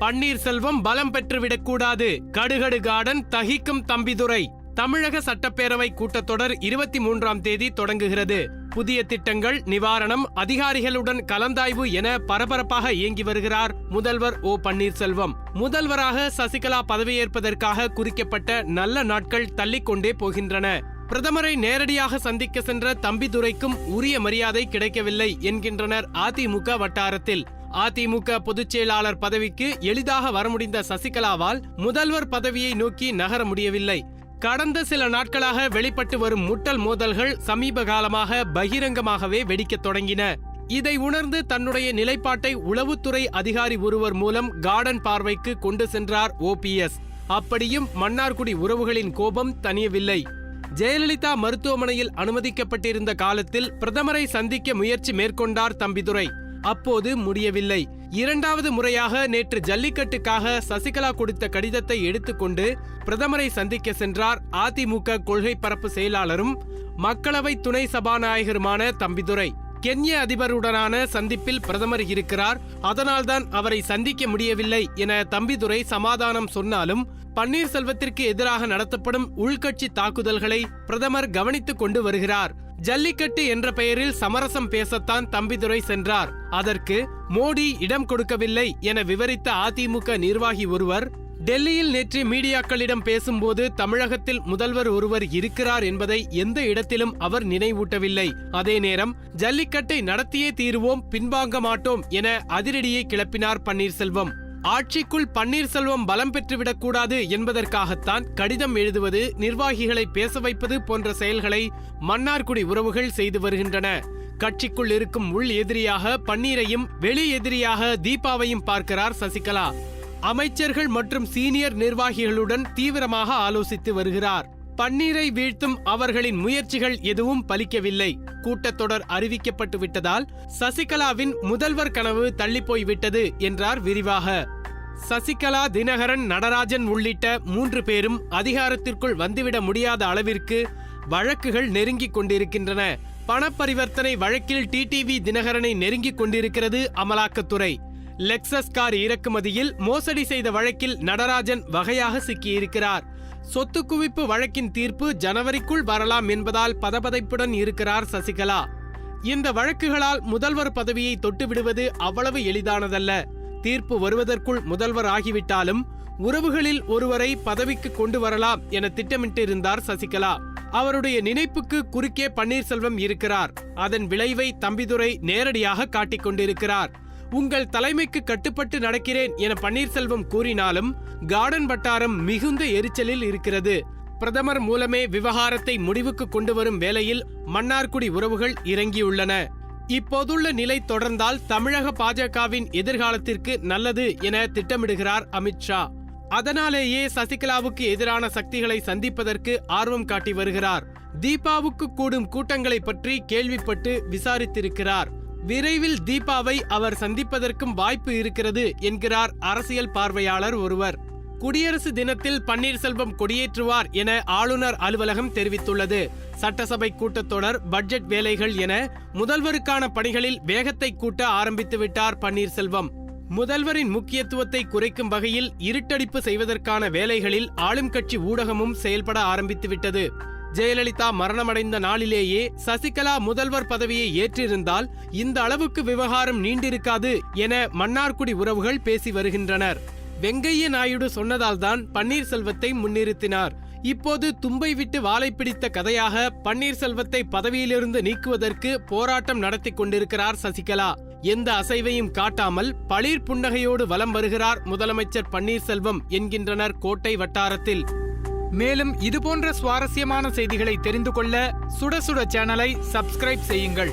பன்னீர்செல்வம் பலம் பெற்றுவிடக் கூடாது கடுகடு கார்டன் தகிக்கும் தம்பிதுரை. தமிழக சட்டப்பேரவை கூட்டத்தொடர் இருபத்தி மூன்றாம் தேதி தொடங்குகிறது. புதிய திட்டங்கள் நிவாரணம் அதிகாரிகளுடன் கலந்தாய்வு என பரபரப்பாக இயங்கி வருகிறார் முதல்வர் ஓ பன்னீர்செல்வம். முதல்வராக சசிகலா பதவியேற்பதற்காக குறிக்கப்பட்ட நல்ல நாட்கள் தள்ளிக்கொண்டே போகின்றன. பிரதமரை நேரடியாக சந்திக்க சென்ற தம்பிதுரைக்கும் உரிய மரியாதை கிடைக்கவில்லை என்கின்றனர் அதிமுக வட்டாரத்தில். அதிமுக பொதுச் செயலாளர் பதவிக்கு எளிதாக வர முடிந்த சசிகலாவால் முதல்வர் பதவியை நோக்கி நகர முடியவில்லை. கடந்த சில நாட்களாக வெளிப்பட்டு வரும் முட்டல் மோதல்கள் சமீப காலமாக பகிரங்கமாகவே வெடிக்கத் தொடங்கின. இதை உணர்ந்து தன்னுடைய நிலைப்பாட்டை உளவுத்துறை அதிகாரி ஒருவர் மூலம் கார்டன் பார்வைக்கு கொண்டு சென்றார் ஓபிஎஸ் அப்படியும் மன்னார்குடி உறவுகளின் கோபம் தணியவில்லை. ஜெயலலிதா மருத்துவமனையில் அனுமதிக்கப்பட்டிருந்த காலத்தில் பிரதமரை சந்திக்க முயற்சி மேற்கொண்டார் தம்பிதுரை. அப்போது முடியவில்லை. இரண்டாவது முறையாக நேற்று ஜல்லிக்கட்டுக்காக சசிகலா கொடுத்த கடிதத்தை எடுத்துக்கொண்டு பிரதமரை சந்திக்க சென்றார் அதிமுக கொள்கை பரப்பு செயலாளரும் மக்களவை துணை சபாநாயகருமான தம்பிதுரை. கென்ய அதிபருடனான சந்திப்பில் பிரதமர் இருக்கிறார். அதனால்தான் அவரை சந்திக்க முடியவில்லை என தம்பிதுரை சமாதானம் சொன்னாலும் பன்னீர்செல்வத்திற்கு எதிராக நடத்தப்படும் உள்கட்சி தாக்குதல்களை பிரதமர் கவனித்துக் கொண்டு வருகிறார். ஜல்லிக்கட்டு என்ற பெயரில் சமரசம் பேசத்தான் தம்பிதுரை சென்றார். அதற்கு மோடி இடம் கொடுக்கவில்லை என விவரித்த அதிமுக நிர்வாகி ஒருவர் டெல்லியில் நேற்று மீடியாக்களிடம் பேசும்போது தமிழகத்தில் முதல்வர் ஒருவர் இருக்கிறார் என்பதை எந்த இடத்திலும் அவர் நினைவூட்டவில்லை. அதே நேரம் ஜல்லிக்கட்டை நடத்தியே தீருவோம் பின்வாங்க மாட்டோம் என அதிரடியை கிளப்பினார் பன்னீர்செல்வம். ஆட்சிக்குள் பன்னீர்செல்வம் பலம் பெற்றுவிடக்கூடாது என்பதற்காகத்தான் கடிதம் எழுதுவது நிர்வாகிகளை பேச வைப்பது போன்ற செயல்களை மன்னார்குடி உறவுகள் செய்து வருகின்றன. கட்சிக்குள் இருக்கும் உள் எதிரியாக பன்னீரையும் வெளி எதிரியாக தீபாவையும் பார்க்கிறார் சசிகலா. அமைச்சர்கள் மற்றும் சீனியர் நிர்வாகிகளுடன் தீவிரமாக ஆலோசித்து வருகிறார். பன்னீரை வீழ்த்தும் அவர்களின் முயற்சிகள் எதுவும் பலிக்கவில்லை. கூட்டத்தொடர் அறிவிக்கப்பட்டு விட்டதால் சசிகலாவின் முதல்வர் கனவு தள்ளிப்போய் விட்டது என்றார் விரிவாக. சசிகலா தினகரன் நடராஜன் உள்ளிட்ட மூன்று பேரும் அதிகாரத்திற்குள் வந்துவிட முடியாத அளவிற்கு வழக்குகள் நெருங்கிக் கொண்டிருக்கின்றன. பணப்பரிவர்த்தனை வழக்கில் டிடிவி தினகரனை நெருங்கிக் கொண்டிருக்கிறது அமலாக்கத்துறை. லெக்சஸ் கார் இறக்குமதியில் மோசடி செய்த வழக்கில் நடராஜன் வகையாக சிக்கியிருக்கிறார். சொத்து குவிப்பு வழக்கின் தீர்ப்பு ஜனவரிக்குள் வரலாம் என்பதால் பதபதைப்புடன் இருக்கிறார் சசிகலா. இந்த வழக்குகளால் முதல்வர் பதவியை தொட்டுவிடுவது அவ்வளவு எளிதானதல்ல. தீர்ப்பு வருவதற்குள் முதல்வர் ஆகிவிட்டாலும் உறவுகளில் ஒருவரை பதவிக்கு கொண்டு வரலாம் என திட்டமிட்டிருந்தார் சசிகலா. அவருடைய நினைப்புக்கு குறுக்கே பன்னீர்செல்வம் இருக்கிறார். அதன் விளைவை தம்பிதுரை நேரடியாக காட்டிக் கொண்டிருக்கிறார். உங்கள் தலைமைக்கு கட்டுப்பட்டு நடக்கிறேன் என பன்னீர்செல்வம் கூறினாலும் கார்டன் வட்டாரம் மிகுந்த எரிச்சலில் இருக்கிறது. பிரதமர் மூலமே விவகாரத்தை முடிவுக்கு கொண்டு வரும் வேளையில் மன்னார்குடி உறவுகள் இறங்கியுள்ளன. இப்போதுள்ள நிலை தொடர்ந்தால் தமிழக பாஜகவின் எதிர்காலத்திற்கு நல்லது என திட்டமிடுகிறார் அமித்ஷா அதனாலேயே சசிகலாவுக்கு எதிரான சக்திகளை சந்திப்பதற்கு ஆர்வம் காட்டி வருகிறார். தீபாவுக்கு கூடும் கூட்டங்களை பற்றி கேள்விப்பட்டு விசாரித்திருக்கிறார். விரைவில் தீபாவை அவர் சந்திப்பதற்கும் வாய்ப்பு இருக்கிறது என்கிறார் அரசியல் பார்வையாளர் ஒருவர். குடியரசு தினத்தில் பன்னீர்செல்வம் கொடியேற்றுவார் என ஆளுநர் அலுவலகம் தெரிவித்துள்ளது. சட்டசபை கூட்டத்தொடர் பட்ஜெட் வேலைகள் என முதல்வருக்கான பணிகளில் வேகத்தை கூட்ட ஆரம்பித்துவிட்டார் பன்னீர்செல்வம். முதல்வரின் முக்கியத்துவத்தை குறைக்கும் வகையில் இருட்டடிப்பு செய்வதற்கான வேலைகளில் ஆளும் கட்சி ஊடகமும் செயல்பட ஆரம்பித்துவிட்டது ஜெயலலிதா மரணமடைந்த நாளிலேயே சசிகலா முதல்வர் பதவியை ஏற்றிருந்தால் இந்த அளவுக்கு விவகாரம் நீண்டிருக்காது என மன்னார்குடி உறவுகள் பேசி வருகின்றனர். வெங்கைய நாயுடு சொன்னதால்தான் பன்னீர்செல்வத்தை முன்னிறுத்தினார். இப்போது தும்பை விட்டு வாழை பிடித்த கதையாக பன்னீர்செல்வத்தை பதவியிலிருந்து நீக்குவதற்கு போராட்டம் நடத்தி கொண்டிருக்கிறார் சசிகலா. எந்த அசைவையும் காட்டாமல் பளிர் புன்னகையோடு வலம் வருகிறார் முதலமைச்சர் பன்னீர்செல்வம் என்கின்றனர் கோட்டை வட்டாரத்தில். மேலும் இதுபோன்ற சுவாரஸ்யமான செய்திகளை தெரிந்து கொள்ள சுட சுட சேனலை சப்ஸ்கிரைப் செய்யுங்கள்.